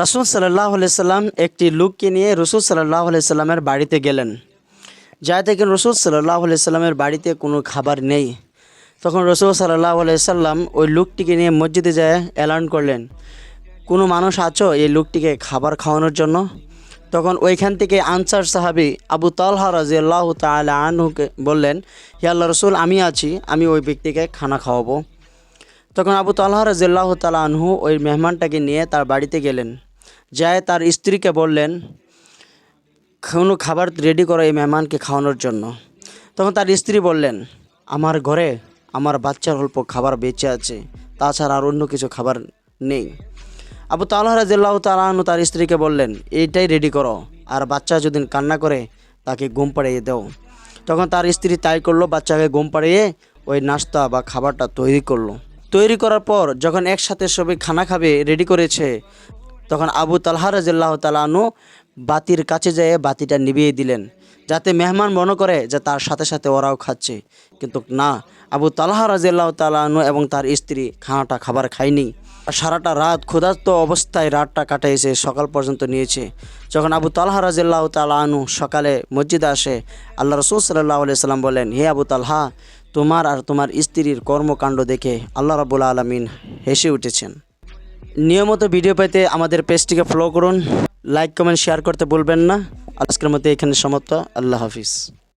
রাসুল সাল্লাহ সাল্লাম একটি লোককে নিয়ে রসুল সাল্লাহ সাল্লামের বাড়িতে গেলেন। যা থেকে রসুল সাল্লাহ সাল্লামের বাড়িতে কোনো খাবার নেই। তখন রসুল সাল্লাহ সাল্লাম ওই লোকটিকে নিয়ে মসজিদে যায় অ্যালার্ন করলেন। কোনো মানুষ আছো এই লোকটিকে খাবার খাওয়ানোর জন্য? তখন ওইখান থেকে আনসার সাহাবি আবু তালহা রাজিয়াল্লাহ তালা আনহুকে বললেন আল্লাহ রসুল, আমি আছি, আমি ওই ব্যক্তিকে খানা খাওয়াবো। তখন আবু তাল্লাহ রাজিয়াল্লাহ তালা আনহু ওই মেহমানটাকে নিয়ে তার বাড়িতে গেলেন। যায় তার স্ত্রীকে বললেন, কোনো খাবার রেডি করো এই মেহমানকে খাওয়ানোর জন্য। তখন তার স্ত্রী বললেন, আমার ঘরে আমার বাচ্চার অল্প খাবার বেঁচে আছে, তাছাড়া আর অন্য কিছু খাবার নেই। আবু তাল্লাহ রাজিয়াল্লাহ তালাহনু তার স্ত্রীকে বললেন, এইটাই রেডি করো, আর বাচ্চা যদি কান্না করে, তাকে ঘুম পাড়িয়ে দাও। তখন তার স্ত্রী তাই করল, বাচ্চাকে ঘুম পাড়িয়ে ওই নাস্তা বা খাবারটা তৈরি করল। তৈরি করার পর যখন একসাথে সবাই খানা খাবে রেডি করেছে তখন আবু তালহা রাজিল্লাহ তালানু বাতির কাছে যেয়ে বাতিটা নিভিয়ে দিলেন, যাতে মেহমান মনে করে যে তার সাথে সাথে ওরাও খাচ্ছে। কিন্তু না, আবু তালহা রাজিল্লাহ তালানু এবং তার স্ত্রী খানাটা খাবার খায়নি। আর সারাটা রাত ক্ষুধার্ত অবস্থায় রাতটা কাটাইছে, সকাল পর্যন্ত নিয়েছে। যখন আবু তালহা রাজিল্লাহ তালানু সকালে মসজিদে আসে, আল্লাহ রসুল সাল্লাহ সাল্লাম বলেন হে আবু তালহা, তোমার আর তোমার স্ত্রীর কর্মকাণ্ড দেখে আল্লাহ রাবুল আলমিন হেসে উঠেছেন। নিয়মিত ভিডিও পেতে আমাদের পেজটিকে ফলো করুন লাইক কমেন্ট শেয়ার করতে ভুলবেন না। আজকের মতো এখানে সমাপ্ত, আল্লাহ হাফিজ।